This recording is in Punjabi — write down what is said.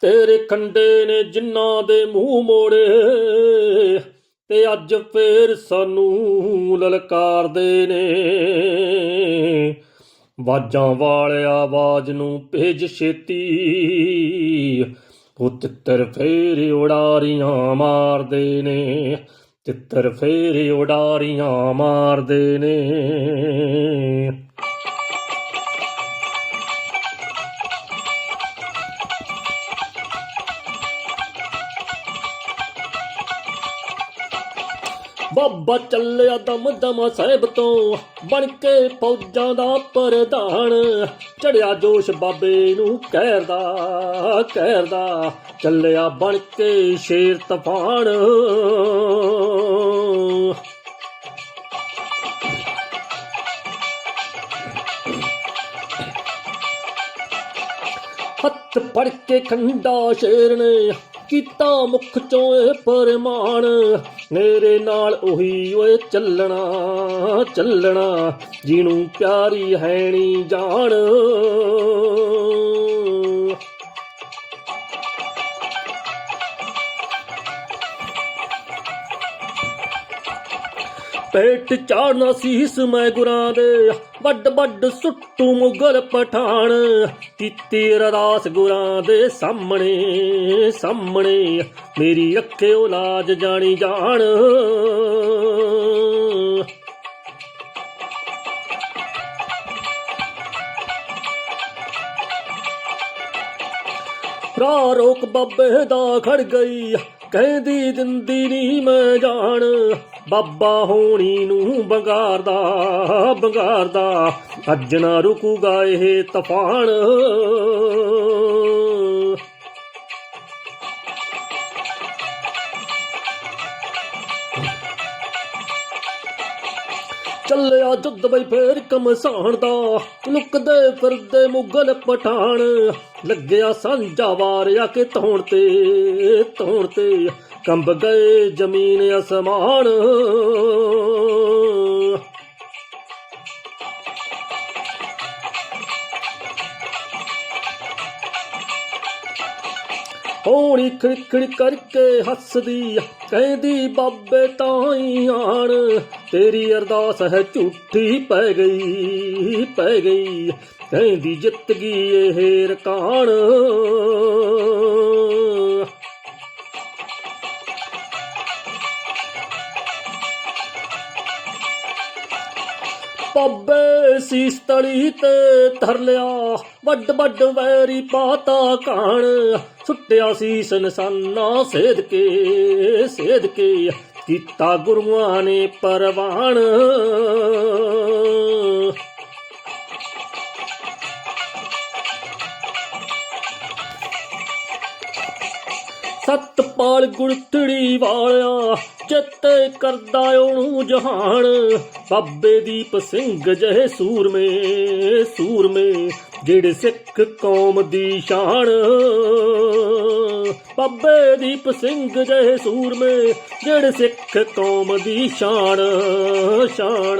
ਤੇਰੇ ਖੰਡੇ ਨੇ ਜਿਨ੍ਹਾਂ ਦੇ ਮੂੰਹ ਮੋੜੇ, ਤੇ ਅੱਜ ਫੇਰ ਸਾਨੂੰ ਲਲਕਾਰਦੇ ਨੇ। ਵਾਜਾਂ ਵਾਲਿਆ ਆਵਾਜ਼ ਨੂੰ ਭੇਜ ਛੇਤੀ, ਉਹ ਤਿੱਤਰ ਫੇਰ ਉਡਾਰੀਆਂ ਮਾਰਦੇ ਨੇ। ਤਿੱਤਰ ਫੇਰ ਉਡਾਰੀਆਂ ਮਾਰਦੇ ਨੇ। ਬਾਬਾ ਚੱਲਿਆ ਦਮ ਦਮ ਸਾਹਿਬ ਤੋਂ, ਬਣ ਕੇ ਫੌਜਾਂ ਦਾ ਪ੍ਰਧਾਨ। ਚੜਿਆ ਜੋਸ਼ ਬਾਬੇ ਨੂੰ ਕਹਿਰਦਾ ਕਹਿਰਦਾ, ਚੱਲਿਆ ਬਣ ਕੇ ਸ਼ੇਰ ਤੂਫਾਨ। ਹੱਥ ਫੜ ਕੇ ਖੰਡਾ ਸ਼ੇਰ ਨੇ ਕੀਤਾ ਮੁਖ ਚੋਂ ਇਹ ਪਰਮਾਨ ਮੇਰੇ ਨਾਲ ਉਹੀ ਓਏ ਚੱਲਣਾ ਚੱਲਣਾ, ਜਿਹਨੂੰ ਪਿਆਰੀ ਹੈਣੀ ਜਾਣ। ਪੇਟ ਚਾੜਨਾ ਸੀਸ ਮੈਂ ਗੁਰਾਂ ਦੇ। ਵੱਡ ਵੱਡ ਸੁੱਟੂ ਮੁਗਲ ਪਠਾਨ। ਕੀਤੀ ਅਰਦਾਸ ਗੁਰਾਂ ਦੇ ਸਾਹਮਣੇ ਸਾਹਮਣੇ। ਮੇਰੀ ਰੱਖਿਓ ਲਾਜ ਜਾਣੀ ਜਾਣ। ਭਰਾ ਰੋਕ ਬੱਬੇ ਦਾ ਖੜ ਗਈ। ਕਹਿੰਦੀ ਦਿੰਦੀ ਨਹੀਂ ਮੈਂ ਜਾਣ, ਬਾਬਾ ਹੋਣੀ ਨੂੰ ਬੰਗਾਰਦਾ ਬੰਗਾਰਦਾ। ਅੱਜ ਨਾ ਰੁਕੂਗਾ ਇਹ ਤੂਫਾਨ। ਚੱਲਿਆ ਜੁੱਧ ਬਈ ਫੇਰ ਕਮਸਾਣ ਦਾ, ਲੁਕਦੇ ਫਿਰਦੇ ਮੁਗਲ ਪਠਾਨ। ਲੱਗਿਆ ਸਾਂਝਾ ਵਾਰਿਆ ਕੇ ਧੌਣ ਤੇ ਧੌਣ ਤੇ, ਕੰਬ ਗਏ ਜ਼ਮੀਨ ਅਸਮਾਨ। ਹੋਣੀ ਖਿੜਖਿੜ ਕਰਕੇ ਹੱਸਦੀ ਕਹਿੰਦੀ, ਬਾਬੇ ਤਾਂ ਹੀ ਆਣ, ਤੇਰੀ ਅਰਦਾਸ ਹੈ ਝੂਠੀ ਪੈ ਗਈ ਪੈ ਗਈ। ਕਹਿੰਦੀ, ਜਿੱਤ ਗਈ ਇਹ ਰਕਾਨ। ਪੱਬੇ ਸੀਸ ਤਲੀ ਤੇ ਧਰ ਲਿਆ। ਵੱਡ ਵੱਡ ਵੈਰੀ ਪਾਤਾ ਕਾਣ ਸੁੱਟਿਆ ਸੀਸ ਨਿਸ਼ਾਨਾ ਸੇਧ ਕੇ ਸੇਧ ਕੇ। ਕੀਤਾ ਗੁਰੂਆਂ ਨੇ ਪਰਵਾਨ ਸਤਪਾਲ ਗੁਰਤੜੀ ਵਾਲਿਆ। ਚਿੱਤੇ ਕਰਦਾ ਉਹਨੂੰ ਜਹਾਨ। ਬਾਬੇ ਦੀਪ ਸਿੰਘ ਜਹੇ ਸੂਰਮੇ ਸੂਰਮੇ, ਜਿਹੜੇ ਸਿੱਖ ਕੌਮ ਦੀ ਸ਼ਾਨ। ਬਾਬੇ ਦੀਪ ਸਿੰਘ ਜਹੇ ਸੂਰਮੇ, ਜਿਹੜੇ ਸਿੱਖ ਕੌਮ ਦੀ ਸ਼ਾਨ ਸ਼ਾਨ।